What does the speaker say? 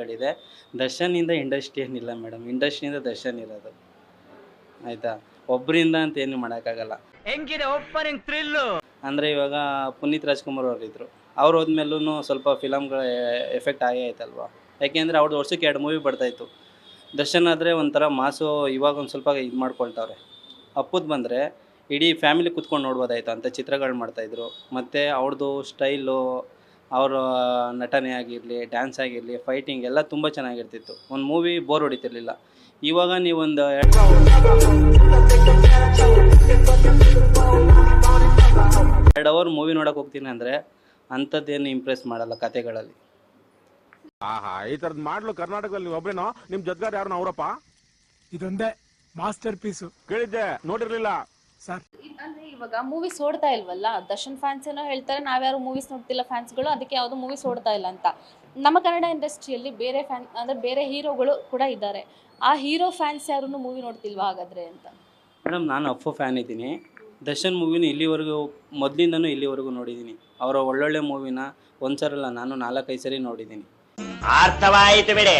ಗಳಿದೆ. ಇಂದ ಇಂಡಸ್ಟ್ರಿ ಏನಿಲ್ಲ ಮೇಡಮ್. ಇಂಡಸ್ಟ್ರಿಯಿಂದ ದರ್ಶನ್ ಇರೋದು. ಆಯ್ತಾ? ಒಬ್ಬರಿಂದ ಅಂತ ಏನು ಮಾಡೋಕ್ಕಾಗಲ್ಲ. ಹೆಂಗಿದೆ ಓಪನಿಂಗ್ ಥ್ರಿಲ್ಲು ಅಂದರೆ ಇವಾಗ ಪುನೀತ್ ರಾಜ್ಕುಮಾರ್ ಅವರು ಇದ್ರು ಅವ್ರು ಹೋದ್ಮೇಲೂ ಸ್ವಲ್ಪ ಫಿಲಮ್ಗಳ ಎಫೆಕ್ಟ್ ಆಗೇ ಆಯ್ತಲ್ವಾ? ಯಾಕೆಂದರೆ ಅವ್ರದ್ದು ವರ್ಷಕ್ಕೆ ಎರಡು ಮೂವಿ ಬರ್ತಾಯಿತ್ತು ದರ್ಶನ್ ಆದರೆ ಒಂಥರ ಮಾಸು ಇವಾಗ ಒಂದು ಸ್ವಲ್ಪ ಇದು ಮಾಡ್ಕೊಳ್ತಾವ್ರೆ. ಅಪ್ಪದ್ ಬಂದರೆ ಇಡೀ ಫ್ಯಾಮಿಲಿ ಕುತ್ಕೊಂಡು ನೋಡ್ಬೋದಾಯ್ತು ಅಂತ ಚಿತ್ರಗಳು ಮಾಡ್ತಾಯಿದ್ರು ಮತ್ತು ಅವ್ರದ್ದು ಸ್ಟೈಲು ಅವರ ನಟನೆ ಆಗಿರಲಿ ಡ್ಯಾನ್ಸ್ ಆಗಿರಲಿ ಫೈಟಿಂಗ್ ಎಲ್ಲ ತುಂಬ ಚೆನ್ನಾಗಿರ್ತಿತ್ತು. ಒಂದು ಮೂವಿ ಬೋರ್ ಹೊಡಿತಿರ್ಲಿಲ್ಲ. ಇವಾಗ ನೀವೊಂದು ಎರಡು ಅವರ್ ಮೂವಿ ನೋಡಕ್ಕೆ ಹೋಗ್ತೀನಿ ಅಂದರೆ ಅಂಥದ್ದೇನು ಇಂಪ್ರೆಸ್ ಮಾಡಲ್ಲ ಕತೆಗಳಲ್ಲಿ ಆಹಾ ಈ ಥರದ್ದು ಮಾಡ್ಲು ಕರ್ನಾಟಕದಲ್ಲಿ ನೀವು ನಿಮ್ಮ ನಿಮ್ ಜೊತೆಗಾರ ಯಾರು ಅವರಪ್ಪ? ಇದೊಂದೇ ಮಾಸ್ಟರ್ ಪೀಸು ಕೇಳಿದ್ದೆ ನೋಡಿರ್ಲಿಲ್ಲ. ಸರ್. ಅಂದ್ರೆ ಇವಾಗ ಮೂವೀಸ್ ಓಡ್ತಾ ಇಲ್ವಲ್ಲ? ದರ್ಶನ್ ಫ್ಯಾನ್ಸ್ ಏನೋ ಹೇಳ್ತಾರೆ ನಾವ್ಯಾರು ಮೂವೀಸ್ ನೋಡ್ತಿಲ್ಲ ಫ್ಯಾನ್ಸ್ಗಳು ಅದಕ್ಕೆ ಯಾವುದು ಮೂವೀಸ್ ಓಡ್ತಾ ಇಲ್ಲ ಅಂತ. ನಮ್ಮ ಕನ್ನಡ ಇಂಡಸ್ಟ್ರಿಯಲ್ಲಿ ಬೇರೆ ಫ್ಯಾನ್ ಅಂದ್ರೆ ಬೇರೆ ಹೀರೋಗಳು ಕೂಡ ಇದ್ದಾರೆ. ಆ ಹೀರೋ ಫ್ಯಾನ್ಸ್ ಯಾರು ಮೂವಿ ನೋಡ್ತಿಲ್ವಾ ಹಾಗಾದ್ರೆ ಅಂತ? ಮೇಡಮ್ ನಾನು ಅಪ್ಪು ಫ್ಯಾನ್ ಇದ್ದೀನಿ. ದರ್ಶನ್ ಮೂವಿನ ಇಲ್ಲಿವರೆಗೂ ಮೊದಲಿಂದನೂ ಇಲ್ಲಿವರೆಗೂ ನೋಡಿದ್ದೀನಿ. ಅವರ ಒಳ್ಳೊಳ್ಳೆ ಮೂವಿನ ಒಂದ್ಸರಲ್ಲ ನಾನು ನಾಲ್ಕೈದು ಸರಿ ನೋಡಿದ್ದೀನಿ. ಅರ್ಥವಾಯಿತು ಬಿಡಿ.